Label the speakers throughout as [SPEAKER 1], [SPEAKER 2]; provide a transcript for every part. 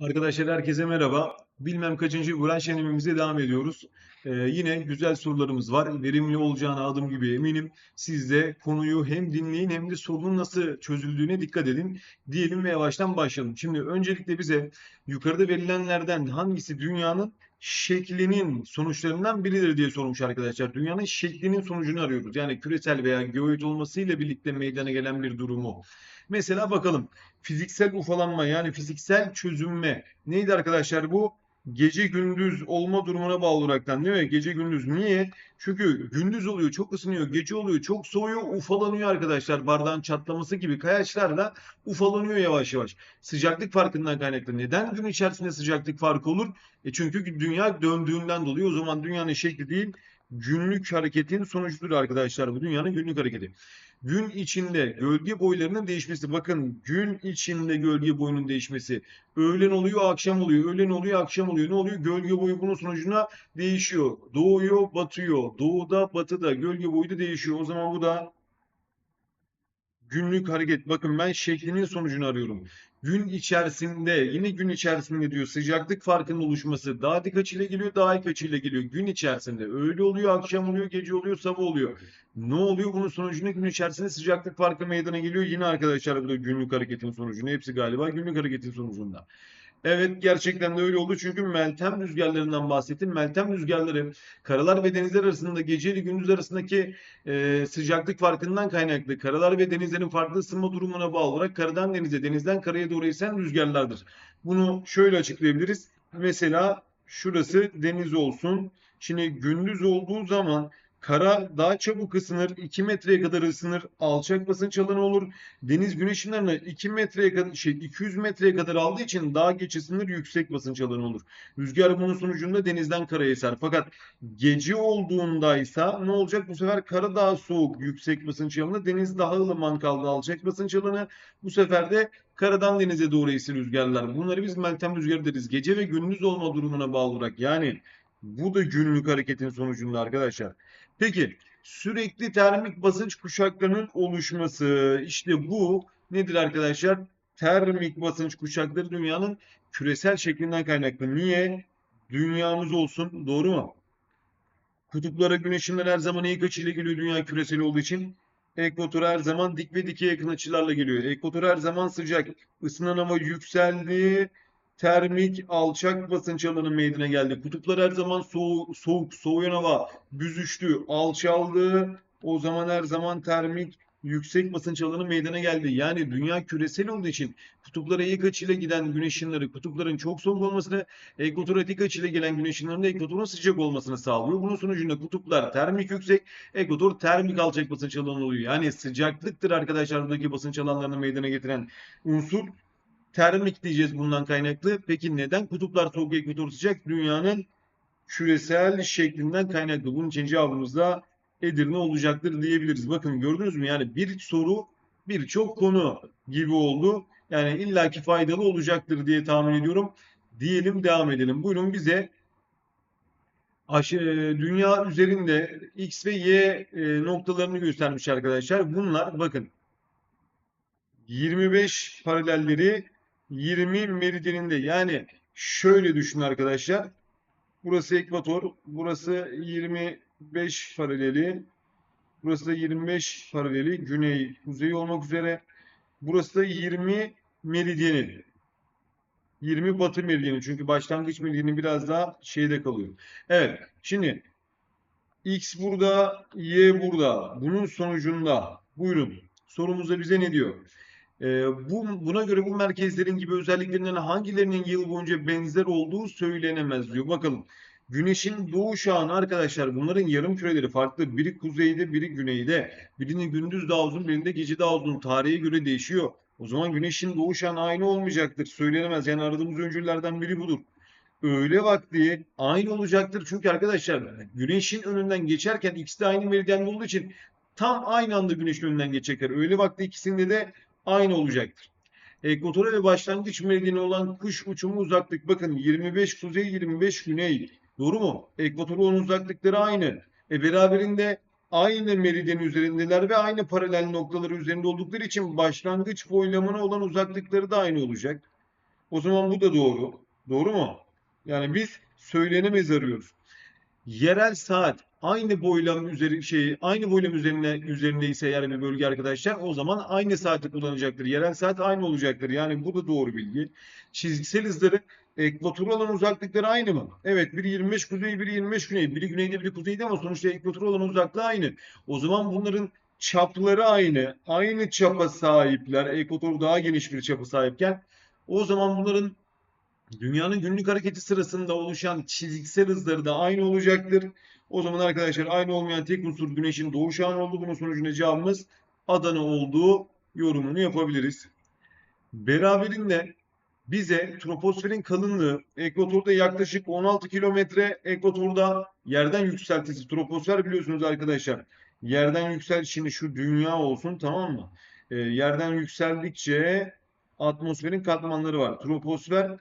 [SPEAKER 1] Arkadaşlar herkese merhaba. Bilmem kaçıncı branş denememize devam ediyoruz. Ee, yine güzel sorularımız var. Verimli olacağına adım gibi eminim. Siz de konuyu hem dinleyin hem de sorunun nasıl çözüldüğüne dikkat edin. Diyelim ve yavaştan başlayalım. Şimdi öncelikle bize yukarıda verilenlerden hangisi dünyanın şeklinin sonuçlarından biridir diye sormuş arkadaşlar. Dünyanın şeklinin sonucunu arıyoruz. Yani küresel veya geoid olmasıyla birlikte meydana gelen bir durumu. Mesela bakalım fiziksel ufalanma yani fiziksel çözünme neydi arkadaşlar bu? Gece gündüz olma durumuna bağlı olaraktan değil mi? Gece gündüz. Niye? Çünkü gündüz oluyor, çok ısınıyor, gece oluyor, çok soğuyor, ufalanıyor arkadaşlar. Bardağın çatlaması gibi kayaçlarla ufalanıyor yavaş yavaş. Sıcaklık farkından kaynaklı. Neden gün içerisinde sıcaklık farkı olur? E çünkü dünya döndüğünden dolayı o zaman dünyanın şekli değil, günlük hareketin sonucudur arkadaşlar. Bu dünyanın günlük hareketi. Gün içinde gölge boylarının değişmesi. Bakın gün içinde gölge boyunun değişmesi. Öğlen oluyor, akşam oluyor. Öğlen oluyor, akşam oluyor. Ne oluyor? Gölge boyu bunun sonucuna değişiyor. Doğuyor, batıyor. Doğuda, batıda gölge boyu da değişiyor. O zaman bu da günlük hareket. Bakın ben şeklinin sonucunu arıyorum. Gün içerisinde, yine gün içerisinde diyor sıcaklık farkının oluşması. Daha dik açıyla geliyor, daha dik açıyla geliyor. Gün içerisinde. Öğle oluyor, akşam oluyor, gece oluyor, sabah oluyor. Ne oluyor? Bunun sonucunda gün içerisinde sıcaklık farkı meydana geliyor. Yine arkadaşlar bu da günlük hareketin sonucunda. Hepsi galiba günlük hareketin sonucunda. Evet gerçekten de öyle oldu çünkü Meltem rüzgarlarından bahsettim. Meltem rüzgarları karalar ve denizler arasında gece gündüz arasındaki e, sıcaklık farkından kaynaklı. Karalar ve denizlerin farklı ısınma durumuna bağlı olarak karadan denize, denizden karaya doğru esen rüzgarlardır. Bunu şöyle açıklayabiliriz. Mesela şurası deniz olsun. Şimdi gündüz olduğu zaman Kara daha çabuk ısınır, 2 metreye kadar ısınır, alçak basınç alanı olur. Deniz güneş ışınlarını 2 metreye kadar şey 200 metreye kadar aldığı için daha geç ısınır, yüksek basınç alanı olur. Rüzgar bunun sonucunda denizden karaya eser. Fakat gece olduğundaysa ne olacak? Bu sefer kara daha soğuk, yüksek basınç alanı, deniz daha ılıman kaldı, alçak basınç alanı. Bu sefer de karadan denize doğru esir rüzgarlar. Bunları biz Meltem rüzgarı deriz. Gece ve gündüz olma durumuna bağlı olarak. Yani bu da günlük hareketin sonucunda arkadaşlar. Peki sürekli termik basınç kuşaklarının oluşması işte bu nedir arkadaşlar? Termik basınç kuşakları dünyanın küresel şeklinden kaynaklı. Niye? Dünyamız olsun. Doğru mu? Kutuplara güneş ışınları her zaman eğik açıyla geliyor dünya küresel olduğu için. Ekvator her zaman dik ve dikey yakın açılarla geliyor. Ekvator her zaman sıcak. Isınan hava yükseldi termik alçak basınç alanı meydana geldi. Kutuplar her zaman soğuk, soğuk soğuyan hava büzüştü, alçaldı. O zaman her zaman termik yüksek basınç alanı meydana geldi. Yani dünya küresel olduğu için kutuplara eğik açıyla giden güneş ışınları kutupların çok soğuk olmasını, ekvatora dik açıyla gelen güneş ışınlarının ekvatorun sıcak olmasını sağlıyor. Bunun sonucunda kutuplar termik yüksek, ekvator termik alçak basınç alanı oluyor. Yani sıcaklıktır arkadaşlar buradaki basınç alanlarını meydana getiren unsur termik diyeceğiz bundan kaynaklı. Peki neden kutuplar soğuk ekvator sıcak? Dünyanın küresel şeklinden kaynaklı. Bunun için cevabımız da Edirne olacaktır diyebiliriz. Bakın gördünüz mü? Yani bir soru birçok konu gibi oldu. Yani illaki faydalı olacaktır diye tahmin ediyorum. Diyelim devam edelim. Buyurun bize dünya üzerinde X ve Y noktalarını göstermiş arkadaşlar. Bunlar bakın 25 paralelleri 20 meridyeninde yani şöyle düşünün arkadaşlar. Burası ekvator, burası 25 paraleli, burası da 25 paraleli güney, kuzey olmak üzere. Burası da 20 meridyeni. 20 batı meridyeni çünkü başlangıç meridyeni biraz daha şeyde kalıyor. Evet şimdi X burada, Y burada. Bunun sonucunda buyurun sorumuzda bize ne diyor? Ee, bu, buna göre bu merkezlerin gibi özelliklerinden hangilerinin yıl boyunca benzer olduğu söylenemez diyor. Bakalım. Güneşin doğu şahını arkadaşlar bunların yarım küreleri farklı. Biri kuzeyde, biri güneyde. Birinin gündüz daha uzun, birinde gece daha uzun. Tarihe göre değişiyor. O zaman güneşin doğu şahı aynı olmayacaktır. Söylenemez. Yani aradığımız öncüllerden biri budur. Öğle vakti aynı olacaktır. Çünkü arkadaşlar güneşin önünden geçerken ikisi de aynı meridyende olduğu için tam aynı anda güneşin önünden geçecekler. Öğle vakti ikisinde de aynı olacaktır. Ekvatora ve başlangıç meridyeni olan kuş uçumu uzaklık bakın 25 kuzey 25 güney. Doğru mu? Ekvatora uzaklıkları aynı. E beraberinde aynı meridyen üzerindeler ve aynı paralel noktaları üzerinde oldukları için başlangıç boylamına olan uzaklıkları da aynı olacak. O zaman bu da doğru. Doğru mu? Yani biz söylenemez arıyoruz. Yerel saat aynı boylam üzeri şey aynı boylam üzerine üzerindeyse eğer bir bölge arkadaşlar o zaman aynı saati kullanacaktır. Yerel saat aynı olacaktır. Yani bu da doğru bilgi. Çizgisel hızları ekvatora olan uzaklıkları aynı mı? Evet, biri 25 kuzey, biri 25 güney. Biri güneyde, biri kuzeyde ama sonuçta ekvatora olan uzaklığı aynı. O zaman bunların çapları aynı. Aynı çapa sahipler. Ekvator daha geniş bir çapa sahipken o zaman bunların dünyanın günlük hareketi sırasında oluşan çizgisel hızları da aynı olacaktır. O zaman arkadaşlar aynı olmayan tek unsur güneşin doğuş anı oldu. Bunun sonucunda cevabımız Adana olduğu yorumunu yapabiliriz. Beraberinde bize troposferin kalınlığı ekvatorda yaklaşık 16 kilometre ekvatorda yerden yükseltisi troposfer biliyorsunuz arkadaşlar. Yerden yüksel şimdi şu dünya olsun tamam mı? Ee, yerden yükseldikçe atmosferin katmanları var. Troposfer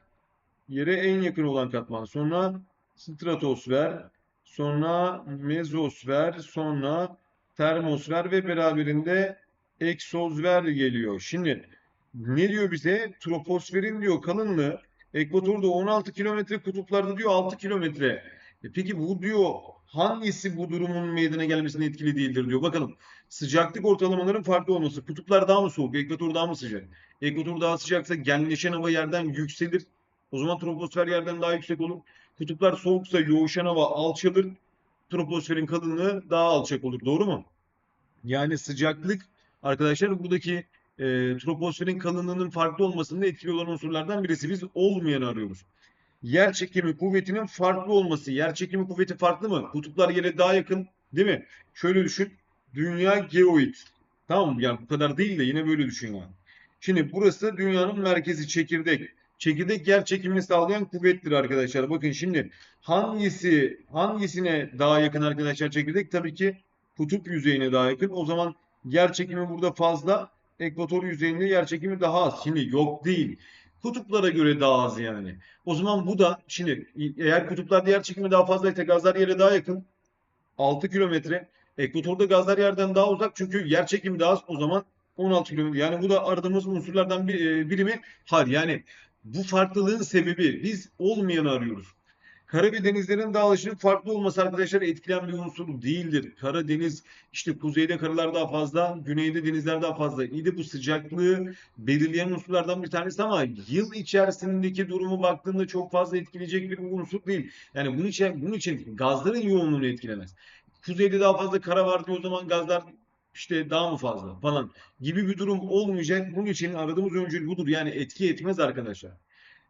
[SPEAKER 1] yere en yakın olan katman. Sonra stratosfer, sonra mezosfer, sonra termosfer ve beraberinde eksozfer geliyor. Şimdi ne diyor bize? Troposferin diyor kalınlığı ekvatorda 16 kilometre kutuplarda diyor 6 kilometre. E peki bu diyor hangisi bu durumun meydana gelmesine etkili değildir diyor. Bakalım sıcaklık ortalamaların farklı olması. Kutuplar daha mı soğuk? Ekvator daha mı sıcak? Ekvator daha sıcaksa genleşen hava yerden yükselir. O zaman troposfer yerden daha yüksek olur. Kutuplar soğuksa yoğuşan hava alçalır. Troposferin kalınlığı daha alçak olur. Doğru mu? Yani sıcaklık arkadaşlar buradaki e, troposferin kalınlığının farklı olmasında etkili olan unsurlardan birisi. Biz olmayanı arıyoruz. Yer çekimi kuvvetinin farklı olması. Yer çekimi kuvveti farklı mı? Kutuplar yere daha yakın değil mi? Şöyle düşün. Dünya geoid. Tamam mı? Yani bu kadar değil de yine böyle düşün yani. Şimdi burası dünyanın merkezi çekirdek. Çekirdek yer çekimini sağlayan kuvvettir arkadaşlar. Bakın şimdi hangisi hangisine daha yakın arkadaşlar çekirdek? Tabii ki kutup yüzeyine daha yakın. O zaman yer çekimi burada fazla. Ekvator yüzeyinde yer çekimi daha az. Şimdi yok değil. Kutuplara göre daha az yani. O zaman bu da şimdi eğer kutuplarda yer çekimi daha fazlaysa gazlar yere daha yakın. 6 kilometre. Ekvatorda gazlar yerden daha uzak çünkü yer çekimi daha az. O zaman 16 kilometre. Yani bu da aradığımız unsurlardan bir, e, biri mi? Hayır. Yani bu farklılığın sebebi biz olmayanı arıyoruz. Kara ve denizlerin dağılışının farklı olması arkadaşlar etkilen bir unsur değildir. Karadeniz işte kuzeyde karalar daha fazla, güneyde denizler daha fazla. De bu sıcaklığı belirleyen unsurlardan bir tanesi ama yıl içerisindeki durumu baktığında çok fazla etkileyecek bir unsur değil. Yani bunun için, bunun için gazların yoğunluğunu etkilemez. Kuzeyde daha fazla kara var diyor o zaman gazlar işte daha mı fazla falan gibi bir durum olmayacak. Bunun için aradığımız öncül budur. Yani etki etmez arkadaşlar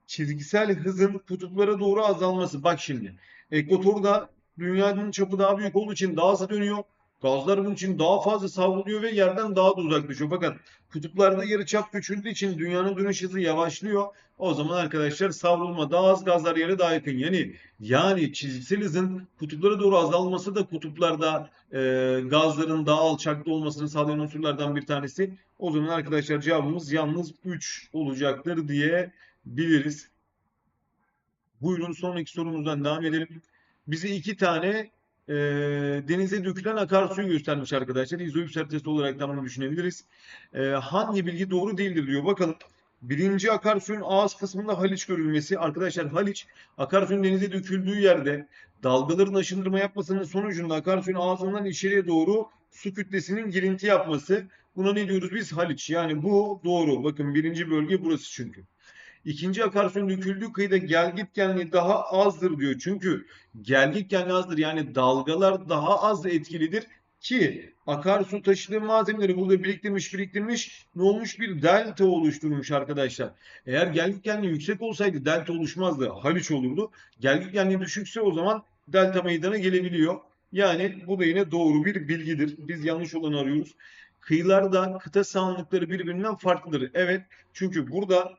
[SPEAKER 1] çizgisel hızın kutuplara doğru azalması. Bak şimdi. Ekvatorda dünyanın çapı daha büyük olduğu için daha hızlı dönüyor. Gazlar bunun için daha fazla savruluyor ve yerden daha da uzaklaşıyor. Fakat kutuplarda yarıçap küçüldüğü için dünyanın dönüş hızı yavaşlıyor. O zaman arkadaşlar savrulma daha az gazlar yere daha yakın. Yani yani çizgisel hızın kutuplara doğru azalması da kutuplarda e, gazların daha alçakta olmasını sağlayan unsurlardan bir tanesi. O zaman arkadaşlar cevabımız yalnız 3 olacaktır diye biliriz. Buyurun sonraki sorumuzdan devam edelim. Bize iki tane e, denize dökülen akarsuyu göstermiş arkadaşlar. İzoip haritası olarak da bunu düşünebiliriz. E, hangi bilgi doğru değildir diyor. Bakalım. Birinci akarsuyun ağız kısmında Haliç görülmesi. Arkadaşlar Haliç akarsuyun denize döküldüğü yerde dalgaların aşındırma yapmasının sonucunda akarsuyun ağzından içeriye doğru su kütlesinin girinti yapması. Buna ne diyoruz biz? Haliç. Yani bu doğru. Bakın birinci bölge burası çünkü. İkinci akarsuyun döküldüğü kıyıda gelgitgenliği daha azdır diyor. Çünkü gelgitgenliği azdır yani dalgalar daha az etkilidir ki akarsu taşıdığı malzemeleri burada biriktirmiş biriktirmiş ne olmuş bir delta oluşturmuş arkadaşlar. Eğer gelgitgenliği yüksek olsaydı delta oluşmazdı. Haliç olurdu. Gelgitgenliği düşükse o zaman delta meydana gelebiliyor. Yani bu da yine doğru bir bilgidir. Biz yanlış olanı arıyoruz. Kıyılarda kıta sahanlıkları birbirinden farklıdır. Evet çünkü burada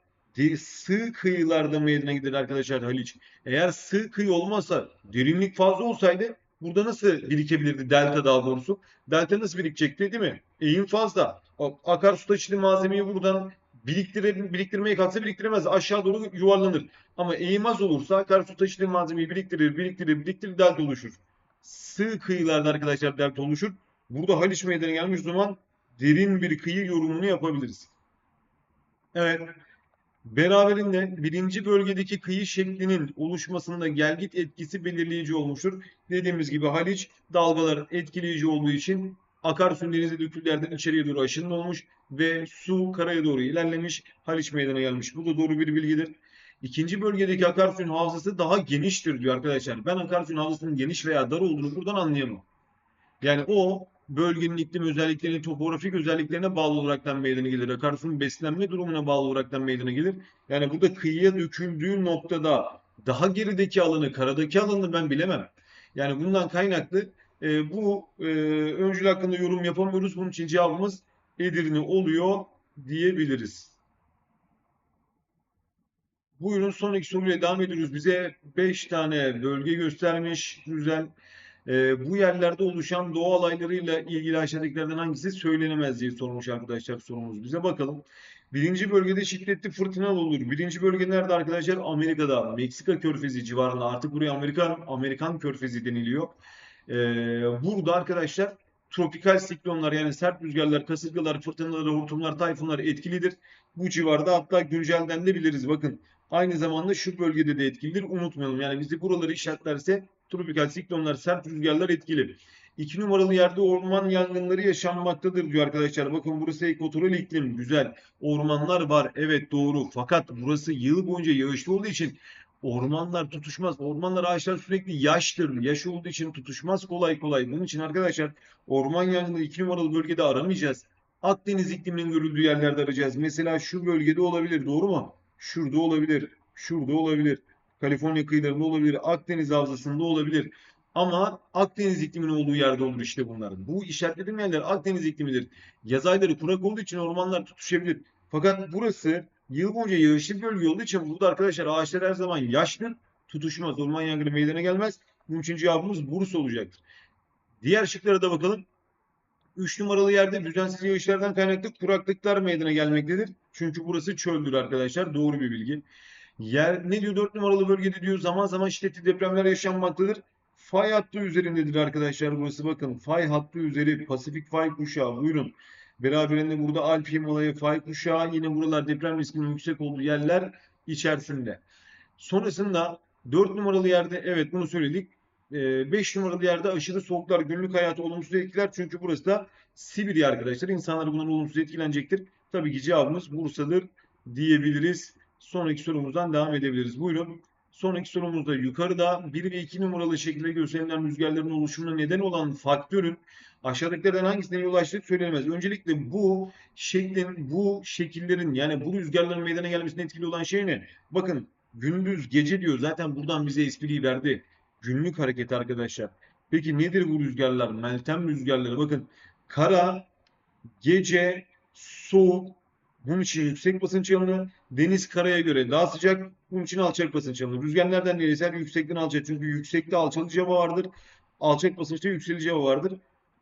[SPEAKER 1] sığ kıyılarda meydana gelir arkadaşlar Haliç. Eğer sığ kıyı olmasa derinlik fazla olsaydı burada nasıl birikebilirdi delta daha doğrusu? Delta nasıl birikecekti değil mi? Eğim fazla. Akarsu taşıdığı malzemeyi buradan biriktirir, biriktirmeye kalksa biriktiremez. Aşağı doğru yuvarlanır. Ama eğim az olursa akarsu taşıdığı malzemeyi biriktirir, biriktirir, biriktirir delta oluşur. Sığ kıyılarda arkadaşlar delta oluşur. Burada Haliç meydana gelmiş zaman derin bir kıyı yorumunu yapabiliriz. Evet. Beraberinde birinci bölgedeki kıyı şeklinin oluşmasında gelgit etkisi belirleyici olmuştur. Dediğimiz gibi Haliç dalgalar etkileyici olduğu için akarsu denize döküldüğü yerden içeriye doğru aşınma olmuş ve su karaya doğru ilerlemiş. Haliç meydana gelmiş. Bu da doğru bir bilgidir. İkinci bölgedeki akarsuyun havzası daha geniştir diyor arkadaşlar. Ben akarsuyun havzasının geniş veya dar olduğunu buradan anlayamam. Yani o bölgenin iklim özelliklerine, topografik özelliklerine bağlı olaraktan meydana gelir. Akarsuyun beslenme durumuna bağlı olaraktan meydana gelir. Yani burada kıyıya döküldüğü noktada daha gerideki alanı, karadaki alanı ben bilemem. Yani bundan kaynaklı e, bu e, öncül hakkında yorum yapamıyoruz. Bunun için cevabımız Edirne oluyor diyebiliriz. Buyurun sonraki soruyla devam ediyoruz. Bize 5 tane bölge göstermiş. Güzel. Ee, bu yerlerde oluşan doğa olaylarıyla ilgili aşağıdakilerden hangisi söylenemez diye sormuş arkadaşlar sorumuz bize. Bakalım. Birinci bölgede şiddetli fırtınalar olur. Birinci bölge nerede arkadaşlar? Amerika'da. Meksika Körfezi civarında. Artık buraya Amerika, Amerikan Körfezi deniliyor. Ee, burada arkadaşlar tropikal siklonlar yani sert rüzgarlar, kasırgalar, fırtınalar, hortumlar, tayfunlar etkilidir. Bu civarda hatta güncelden de biliriz. Bakın aynı zamanda şu bölgede de etkilidir. Unutmayalım. Yani bizi buraları işaretlerse tropikal siklonlar, sert rüzgarlar etkili. İki numaralı yerde orman yangınları yaşanmaktadır diyor arkadaşlar. Bakın burası ekvatoral iklim. Güzel. Ormanlar var. Evet doğru. Fakat burası yıl boyunca yağışlı olduğu için ormanlar tutuşmaz. Ormanlar ağaçlar sürekli yaştır. Yaş olduğu için tutuşmaz kolay kolay. Bunun için arkadaşlar orman yangını iki numaralı bölgede aramayacağız. Akdeniz ikliminin görüldüğü yerlerde arayacağız. Mesela şu bölgede olabilir. Doğru mu? Şurada olabilir. Şurada olabilir. Kaliforniya kıyılarında olabilir. Akdeniz havzasında olabilir. Ama Akdeniz ikliminin olduğu yerde olur işte bunlar. Bu işaretlediğim yerler Akdeniz iklimidir. Yaz ayları kurak olduğu için ormanlar tutuşabilir. Fakat burası yıl boyunca yağışlı bölge olduğu için burada arkadaşlar ağaçlar her zaman yaşlı tutuşmaz. Orman yangını meydana gelmez. Bunun için cevabımız Bursa olacaktır. Diğer şıklara da bakalım. 3 numaralı yerde düzensiz yağışlardan kaynaklı kuraklıklar meydana gelmektedir. Çünkü burası çöldür arkadaşlar. Doğru bir bilgi. Yer ne diyor 4 numaralı bölgede diyor zaman zaman şiddetli depremler yaşanmaktadır. Fay hattı üzerindedir arkadaşlar burası bakın. Fay hattı üzeri Pasifik fay kuşağı buyurun. Beraberinde burada Alp Himalaya fay kuşağı yine buralar deprem riskinin yüksek olduğu yerler içerisinde. Sonrasında 4 numaralı yerde evet bunu söyledik. 5 numaralı yerde aşırı soğuklar günlük hayatı olumsuz etkiler. Çünkü burası da Sibirya arkadaşlar. İnsanlar bundan olumsuz etkilenecektir. Tabii ki cevabımız Bursa'dır diyebiliriz. Sonraki sorumuzdan devam edebiliriz. Buyurun. Sonraki sorumuzda yukarıda 1 ve 2 numaralı şekilde gösterilen rüzgarların oluşumuna neden olan faktörün aşağıdakilerden hangisine yol açtığı söylenemez. Öncelikle bu şeklin, bu şekillerin yani bu rüzgarların meydana gelmesine etkili olan şey ne? Bakın gündüz gece diyor. Zaten buradan bize espriyi verdi. Günlük hareket arkadaşlar. Peki nedir bu rüzgarlar? Meltem rüzgarları. Bakın kara, gece, soğuk, bunun için yüksek basınç alanı, deniz karaya göre daha sıcak, bunun için alçak basınç alanı. Rüzgar nereden nereye eser? Yüksekten alçak. Çünkü yüksekte alçalıcı hava vardır. Alçak basınçta yükselici hava vardır.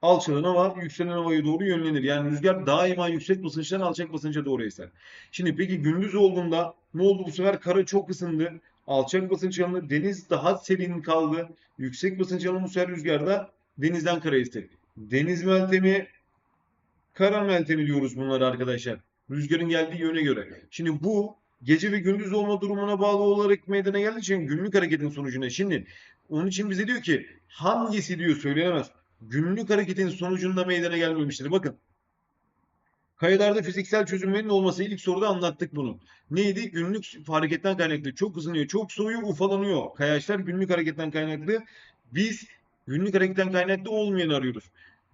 [SPEAKER 1] Alçalan hava yükselen havaya doğru yönlenir. Yani rüzgar daima yüksek basınçtan alçak basınca doğru eser. Şimdi peki gündüz olduğunda ne oldu bu sefer? Kara çok ısındı. Alçak basınç alanı deniz daha serin kaldı. Yüksek basınç alanı bu sefer rüzgarda denizden kara esti. Deniz meltemi, kara meltemi diyoruz bunları arkadaşlar. Rüzgarın geldiği yöne göre. Şimdi bu gece ve gündüz olma durumuna bağlı olarak meydana geldiği için günlük hareketin sonucunda. Şimdi onun için bize diyor ki hangisi diyor söylenemez. Günlük hareketin sonucunda meydana gelmemiştir. Bakın. Kayalarda fiziksel çözümlerin olması ilk soruda anlattık bunu. Neydi? Günlük hareketten kaynaklı. Çok ısınıyor, çok soğuyor, ufalanıyor. Kayaçlar günlük hareketten kaynaklı. Biz günlük hareketten kaynaklı olmayan arıyoruz.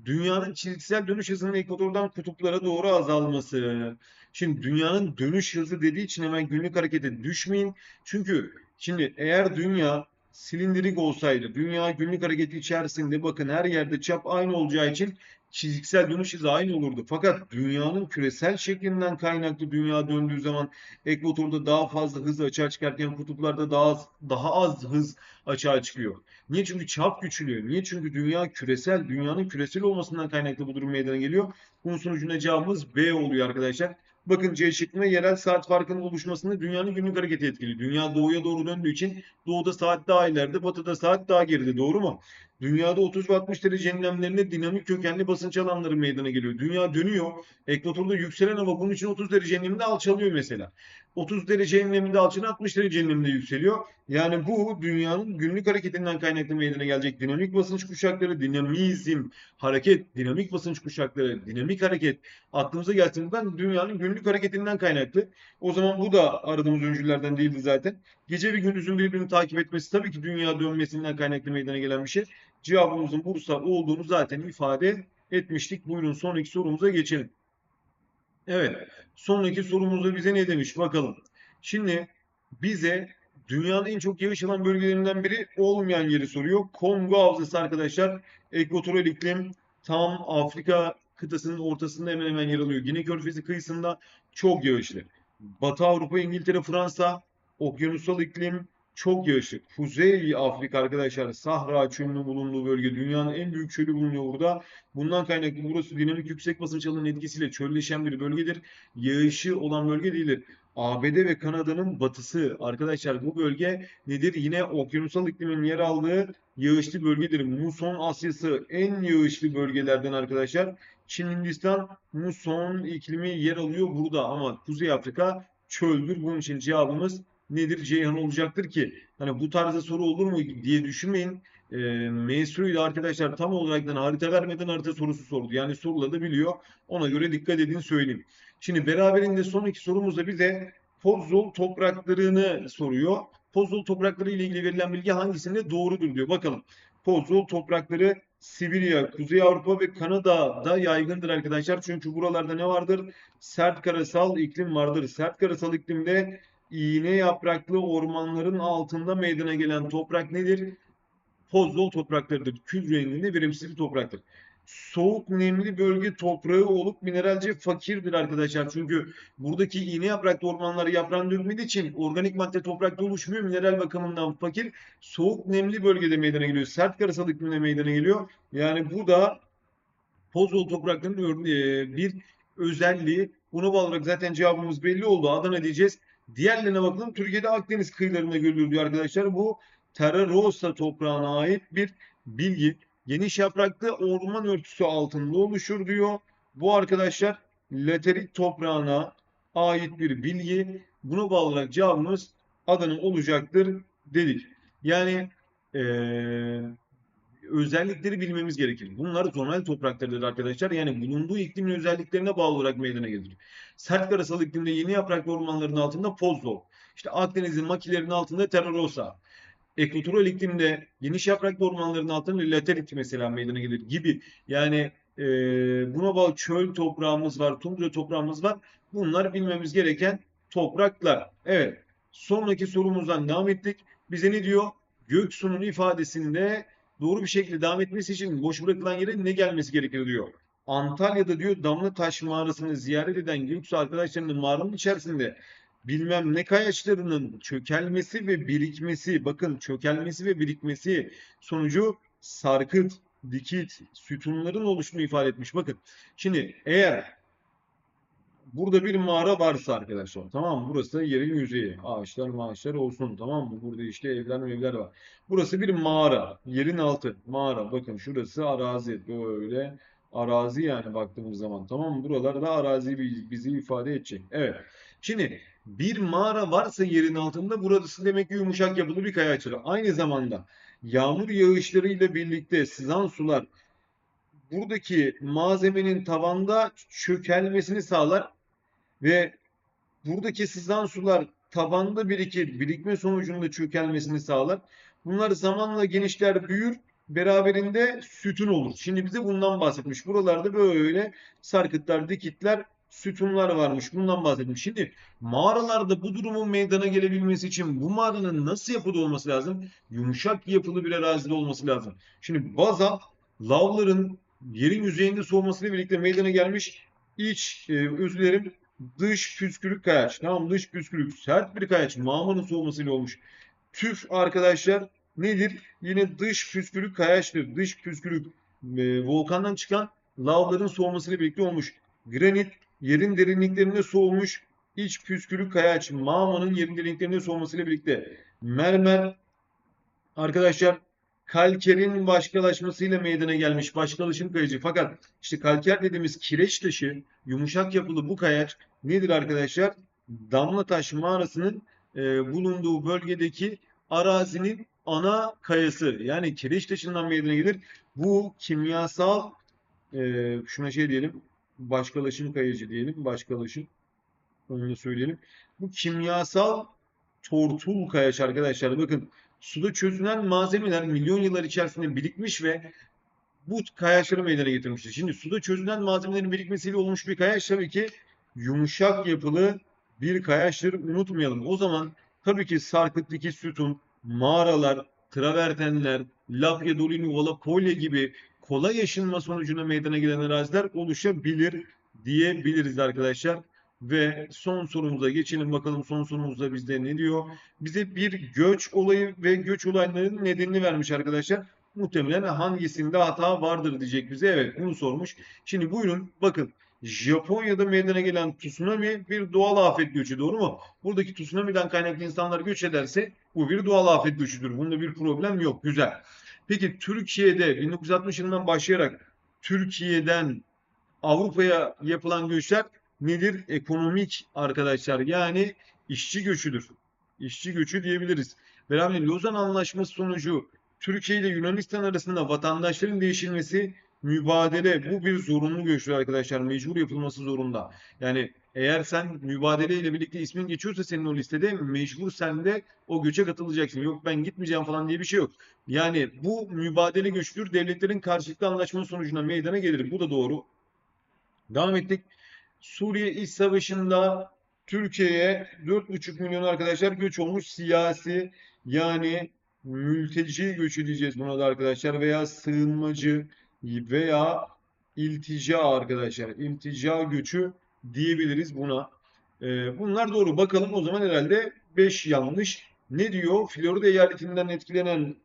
[SPEAKER 1] Dünyanın çizgisel dönüş hızının ekvatordan kutuplara doğru azalması. Şimdi dünyanın dönüş hızı dediği için hemen günlük harekete düşmeyin. Çünkü şimdi eğer dünya silindirik olsaydı, dünya günlük hareketi içerisinde bakın her yerde çap aynı olacağı için çizgisel dönüş hızı aynı olurdu. Fakat dünyanın küresel şeklinden kaynaklı dünya döndüğü zaman ekvatorda daha fazla hız açığa çıkarken kutuplarda daha az, daha az hız açığa çıkıyor. Niye? Çünkü çap küçülüyor. Niye? Çünkü dünya küresel, dünyanın küresel olmasından kaynaklı bu durum meydana geliyor. Bunun sonucunda cevabımız B oluyor arkadaşlar. Bakın C şeklinde yerel saat farkının oluşmasında dünyanın günlük hareketi etkili. Dünya doğuya doğru döndüğü için doğuda saat daha ileride, batıda saat daha geride. Doğru mu? Dünyada 30 ve 60 derece enlemlerinde dinamik kökenli basınç alanları meydana geliyor. Dünya dönüyor. Ekvatorda yükselen hava bunun için 30 derece enleminde alçalıyor mesela. 30 derece enleminde alçalan 60 derece enleminde yükseliyor. Yani bu dünyanın günlük hareketinden kaynaklı meydana gelecek dinamik basınç kuşakları, dinamizm, hareket, dinamik basınç kuşakları, dinamik hareket aklımıza geldiğinden dünyanın günlük hareketinden kaynaklı. O zaman bu da aradığımız öncüllerden değildi zaten. Gece ve gündüzün birbirini takip etmesi tabii ki dünya dönmesinden kaynaklı meydana gelen bir şey. Cevabımızın Bursa olduğunu zaten ifade etmiştik. Buyurun sonraki sorumuza geçelim. Evet, sonraki sorumuzda bize ne demiş bakalım. Şimdi bize dünyanın en çok yağış alan bölgelerinden biri olmayan yeri soruyor. Kongo Havzası arkadaşlar. Ekvatoral iklim tam Afrika kıtasının ortasında hemen hemen yer alıyor. Gine Körfezi kıyısında çok yağışlı. Batı Avrupa, İngiltere, Fransa okyanusal iklim çok yağışlı. Kuzey Afrika arkadaşlar Sahra çölünün bulunduğu bölge. Dünyanın en büyük çölü bulunuyor burada. Bundan kaynaklı burası dinamik yüksek basınç alanının etkisiyle çölleşen bir bölgedir. Yağışı olan bölge değildir. ABD ve Kanada'nın batısı arkadaşlar bu bölge nedir? Yine okyanusal iklimin yer aldığı yağışlı bölgedir. Muson Asyası en yağışlı bölgelerden arkadaşlar. Çin, Hindistan muson iklimi yer alıyor burada ama Kuzey Afrika çöldür. Bunun için cevabımız nedir? Ceyhan olacaktır ki hani bu tarzda soru olur mu diye düşünmeyin. E, Mesru'ydu arkadaşlar tam olarak harita vermeden harita sorusu sordu. Yani sorulabiliyor. Ona göre dikkat edin söyleyeyim. Şimdi beraberinde son iki sorumuzda bize Pozol topraklarını soruyor. Pozol toprakları ile ilgili verilen bilgi hangisinde doğrudur diyor. Bakalım. Pozol toprakları Sibirya, Kuzey Avrupa ve Kanada'da yaygındır arkadaşlar. Çünkü buralarda ne vardır? Sert karasal iklim vardır. Sert karasal iklimde iğne yapraklı ormanların altında meydana gelen toprak nedir? Pozol topraklarıdır. Kül renginde verimsiz bir topraktır. Soğuk nemli bölge toprağı olup mineralce fakirdir arkadaşlar. Çünkü buradaki iğne yapraklı ormanları yaprağını dökmediği için organik madde toprakta oluşmuyor. Mineral bakımından fakir. Soğuk nemli bölgede meydana geliyor. Sert karasal iklimde meydana geliyor. Yani bu da pozol topraklarının bir özelliği. Buna bağlı olarak zaten cevabımız belli oldu. Adana diyeceğiz. Diğerlerine bakalım. Türkiye'de Akdeniz kıyılarında görülür diyor arkadaşlar. Bu Terra Rossa toprağına ait bir bilgi. Geniş yapraklı orman örtüsü altında oluşur diyor. Bu arkadaşlar laterit toprağına ait bir bilgi. Buna bağlı olarak cevabımız Adana olacaktır dedik. Yani ee, özellikleri bilmemiz gerekir. Bunlar zonal topraklardır arkadaşlar. Yani bulunduğu iklimin özelliklerine bağlı olarak meydana gelir. Sert karasal iklimde yeni yapraklı ormanların altında pozlo. İşte Akdeniz'in makilerinin altında terrarosa. Ekvatoral iklimde geniş yapraklı ormanların altında laterit mesela meydana gelir gibi. Yani e, buna bağlı çöl toprağımız var, tundra toprağımız var. Bunlar bilmemiz gereken topraklar. Evet. Sonraki sorumuzdan devam ettik. Bize ne diyor? Göksu'nun ifadesinde doğru bir şekilde devam etmesi için boş bırakılan yere ne gelmesi gerekir diyor. Antalya'da diyor Damlataş mağarasını ziyaret eden Göksu arkadaşlarının mağaranın içerisinde bilmem ne kayaçlarının çökelmesi ve birikmesi, bakın çökelmesi ve birikmesi sonucu sarkıt, dikit, sütunların oluşunu ifade etmiş. Bakın şimdi eğer burada bir mağara varsa arkadaşlar tamam mı? Burası yerin yüzeyi. Ağaçlar maaşlar olsun tamam mı? Burada işte evler evler var. Burası bir mağara. Yerin altı. Mağara. Bakın şurası arazi. Böyle arazi yani baktığımız zaman tamam mı? Buralarda arazi bizi ifade edecek. Evet. Şimdi bir mağara varsa yerin altında burası demek ki yumuşak yapılı bir kayaçları. Aynı zamanda yağmur yağışları ile birlikte sızan sular buradaki malzemenin tavanda çökelmesini sağlar ve buradaki sızan sular tabanda birikir, birikme sonucunda çökelmesini sağlar. Bunlar zamanla genişler, büyür, beraberinde sütun olur. Şimdi bize bundan bahsetmiş. Buralarda böyle sarkıtlar, dikitler, sütunlar varmış. Bundan bahsetmiş. Şimdi mağaralarda bu durumun meydana gelebilmesi için bu mağaranın nasıl yapıda olması lazım? Yumuşak yapılı bir arazide olması lazım. Şimdi bazalt lavların yerin yüzeyinde soğumasıyla birlikte meydana gelmiş iç, e, özür dış püskürük kayaç. Tamam dış püskürük sert bir kayaç. Mağmanın soğumasıyla olmuş. Tüf arkadaşlar nedir? Yine dış püskürük kayaçtır. Dış püskürük e, volkandan çıkan lavların soğumasıyla birlikte olmuş. Granit yerin derinliklerinde soğumuş iç püskürük kayaç. Mağmanın yerin derinliklerinde soğumasıyla birlikte. Mermer arkadaşlar kalkerin başkalaşmasıyla meydana gelmiş başkalaşım kayacı. Fakat işte kalker dediğimiz kireç taşı, yumuşak yapılı bu kayaç nedir arkadaşlar? Damlataş mağarasının e, bulunduğu bölgedeki arazinin ana kayası. Yani kireç taşından meydana gelir. Bu kimyasal e, şuna şey diyelim başkalaşım kayacı diyelim. Başkalaşım. Da söyleyelim. Bu kimyasal tortul kayaç arkadaşlar. Bakın suda çözünen malzemeler milyon yıllar içerisinde birikmiş ve bu kayaçları meydana getirmiştir. Şimdi suda çözünen malzemelerin birikmesiyle olmuş bir kayaç tabii ki yumuşak yapılı bir kayaçtır. Unutmayalım. O zaman tabii ki Sarkıt'taki sütun, mağaralar, travertenler, Lapya, Dolin, Vala, Kolye gibi kolay yaşınma sonucunda meydana gelen araziler oluşabilir diyebiliriz arkadaşlar. Ve son sorumuza geçelim bakalım son sorumuzda bizde ne diyor? Bize bir göç olayı ve göç olaylarının nedenini vermiş arkadaşlar. Muhtemelen hangisinde hata vardır diyecek bize. Evet bunu sormuş. Şimdi buyurun bakın. Japonya'da meydana gelen tsunami bir doğal afet göçü doğru mu? Buradaki tsunami'den kaynaklı insanlar göç ederse bu bir doğal afet göçüdür. Bunda bir problem yok. Güzel. Peki Türkiye'de 1960 yılından başlayarak Türkiye'den Avrupa'ya yapılan göçler nedir? Ekonomik arkadaşlar. Yani işçi göçüdür. İşçi göçü diyebiliriz. Beraber Lozan Anlaşması sonucu Türkiye ile Yunanistan arasında vatandaşların değişilmesi mübadele. Bu bir zorunlu göçtür arkadaşlar. Mecbur yapılması zorunda. Yani eğer sen mübadele ile birlikte ismin geçiyorsa senin o listede mecbur sen de o göçe katılacaksın. Yok ben gitmeyeceğim falan diye bir şey yok. Yani bu mübadele göçtür. Devletlerin karşılıklı anlaşma sonucunda meydana gelir. Bu da doğru. Devam ettik. Suriye İç Savaşı'nda Türkiye'ye 4,5 milyon arkadaşlar göç olmuş siyasi yani mülteci göçü diyeceğiz buna da arkadaşlar veya sığınmacı veya iltica arkadaşlar. İltica göçü diyebiliriz buna. Ee, bunlar doğru. Bakalım o zaman herhalde 5 yanlış. Ne diyor? Florida eyaletinden etkilenen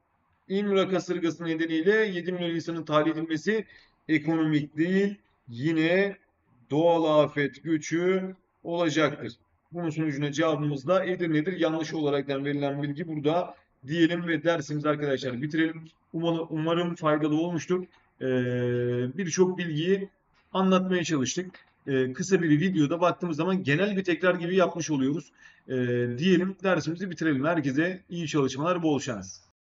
[SPEAKER 1] İmra kasırgası nedeniyle 7 milyon insanın tahliye edilmesi ekonomik değil. Yine doğal afet göçü olacaktır. Bunun sonucuna cevabımız da Edirne'dir. Yanlış olaraktan verilen bilgi burada diyelim ve dersimizi arkadaşlar bitirelim. Umarım, umarım faydalı olmuştur. Ee, Birçok bilgiyi anlatmaya çalıştık. Ee, kısa bir videoda baktığımız zaman genel bir tekrar gibi yapmış oluyoruz. Ee, diyelim dersimizi bitirelim. Herkese iyi çalışmalar, bol şans.